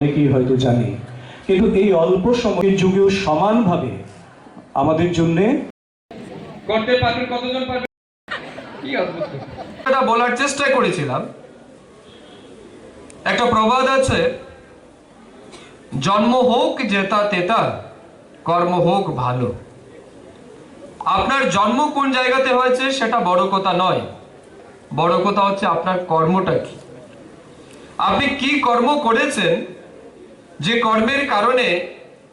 অনেকেই হয়তো জানি কিন্তু এই অল্প সময়ের যুগেও সমানভাবে আমাদের জন্যে করতে পারবেন কতজন পারবেন কি এটা বলার চেষ্টা করেছিলাম। একটা প্রবাদ আছে জন্ম হোক জেতা তেতা কর্ম হোক ভালো। আপনার জন্ম কোন জায়গাতে হয়েছে সেটা বড় কথা নয়। বড় কথা হচ্ছে আপনার কর্মটা কি। আপনি কি কর্ম করেছেন যে কর্মের কারণে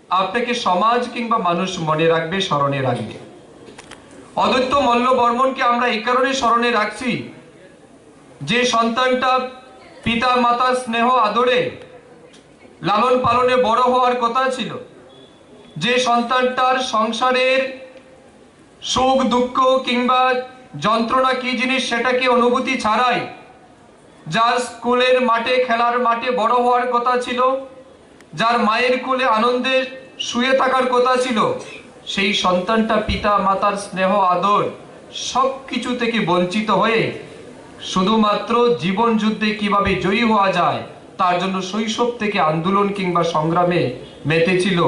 আপনাকে সমাজ কিংবা মানুষ মনে রাখবে, স্মরণে রাখবে। অদৈত্য মল্ল বর্মনকে আমরা এই কারণে স্মরণে রাখছি যে সন্তানটা পিতা, মাতা, স্নেহ, আদরে লালন পালনে বড় হওয়ার কথা ছিল। যে সন্তানটার সংসারের সুখ, দুঃখ কিংবা যন্ত্রণা কি জিনিস সেটাকে অনুভূতি ছাড়াই যার স্কুলের মাঠে, খেলার মাঠে বড় হওয়ার কথা ছিল যার মায়ের কোলে আনন্দে শুয়ে থাকার কথা ছিল, সেই সন্তানটা পিতা মাতার স্নেহ, আদর সব কিছু থেকে বঞ্চিত হয়ে শুধুমাত্র জীবন যুদ্ধে কীভাবে জয়ী হওয়া যায়, তার জন্য শৈশব থেকে আন্দোলন কিংবা সংগ্রামে মেতেছিল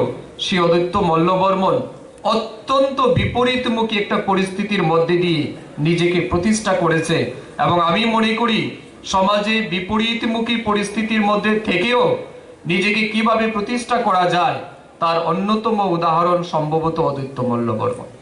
শ্রী অদৈত্য মল্লবর্মন। অত্যন্ত বিপরীতমুখী একটা পরিস্থিতির মধ্যে দিয়ে নিজেকে প্রতিষ্ঠা করেছে এবং আমি মনে করি, সমাজে বিপরীতমুখী পরিস্থিতির মধ্যে থেকেও নিজেকে কীভাবে প্রতিষ্ঠা করা যায় তার অন্যতম উদাহরণ সম্ভবত অদ্বৈত মল্লবর্মন